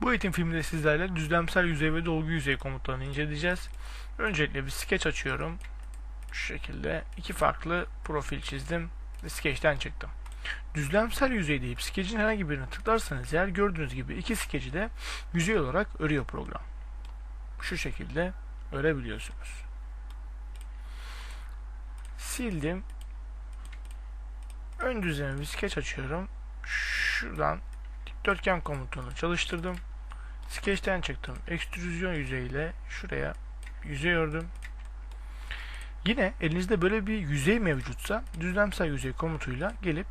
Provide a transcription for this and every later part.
Bu eğitim filminde sizlerle düzlemsel yüzey ve dolgu yüzey komutlarını inceleyeceğiz. Öncelikle bir sketch açıyorum. Şu şekilde iki farklı profil çizdim ve sketch'ten çıktım. Düzlemsel yüzey deyip sketch'in herhangi birine tıklarsanız eğer gördüğünüz gibi iki sketch'i de yüzey olarak örüyor program. Şu şekilde örebiliyorsunuz. Sildim. Ön düzleme bir sketch açıyorum. Şuradan dikdörtgen komutunu çalıştırdım. Sketch'ten çıktım. Ekstrüzyon yüzeyiyle şuraya yüzey ördüm. Yine elinizde böyle bir yüzey mevcutsa düzlemsel yüzey komutuyla gelip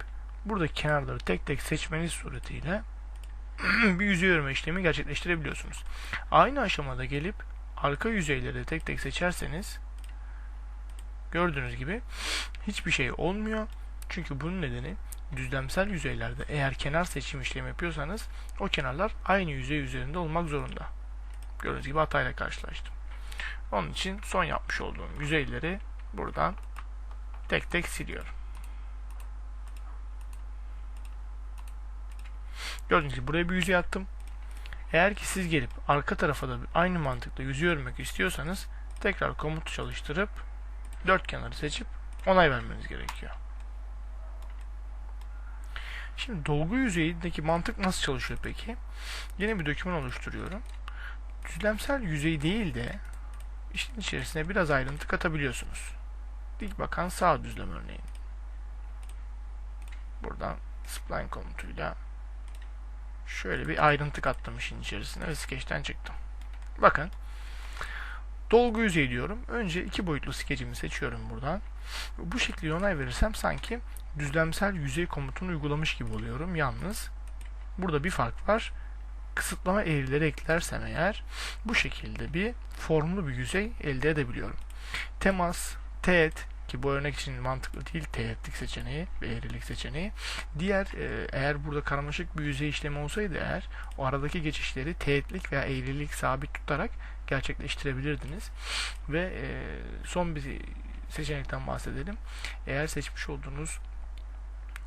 burada kenarları tek tek seçmeniz suretiyle bir yüzey örme işlemi gerçekleştirebiliyorsunuz. Aynı aşamada gelip arka yüzeyleri tek tek seçerseniz gördüğünüz gibi hiçbir şey olmuyor. Çünkü bunun nedeni düzlemsel yüzeylerde eğer kenar seçim işlemi yapıyorsanız o kenarlar aynı yüzey üzerinde olmak zorunda. Gördüğünüz gibi hatayla karşılaştım. Onun için son yapmış olduğum yüzeyleri buradan tek tek siliyorum. Gördüğünüz gibi buraya bir yüzey attım. Eğer ki siz gelip arka tarafa da aynı mantıkla yüzey örmek istiyorsanız tekrar komutu çalıştırıp dört kenarı seçip onay vermeniz gerekiyor. Şimdi dolgu yüzeyindeki mantık nasıl çalışıyor peki? Yeni bir doküman oluşturuyorum. Düzlemsel yüzey değil de işin içerisine biraz ayrıntı katabiliyorsunuz. Dik bakan sağ düzlem örneğin. Buradan spline komutuyla şöyle bir ayrıntı kattım işin içerisine ve sketch'ten çıktım. Bakın dolgu yüzeyi diyorum. Önce iki boyutlu skecimi seçiyorum buradan. Bu şekilde onay verirsem sanki düzlemsel yüzey komutunu uygulamış gibi oluyorum. Yalnız burada bir fark var. Kısıtlama eğrileri eklersem eğer bu şekilde bir formlu bir yüzey elde edebiliyorum. Temas, teğet ki bu örnek için mantıklı değil teğetlik seçeneği ve eğrilik seçeneği. Diğer e, eğer burada karmaşık bir yüzey işlemi olsaydı eğer o aradaki geçişleri teğetlik veya eğrilik sabit tutarak gerçekleştirebilirdiniz. Ve e, son bir seçenekten bahsedelim. Eğer seçmiş olduğunuz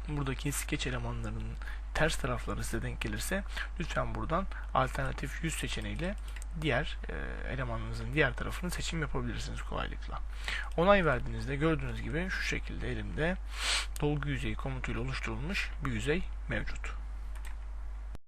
buradaki skeç elemanlarının ters tarafları size denk gelirse lütfen buradan alternatif yüz seçeneğiyle diğer e, elemanınızın diğer tarafını seçim yapabilirsiniz kolaylıkla. Onay verdiğinizde gördüğünüz gibi şu şekilde elimde dolgu yüzeyi komutuyla oluşturulmuş bir yüzey mevcut.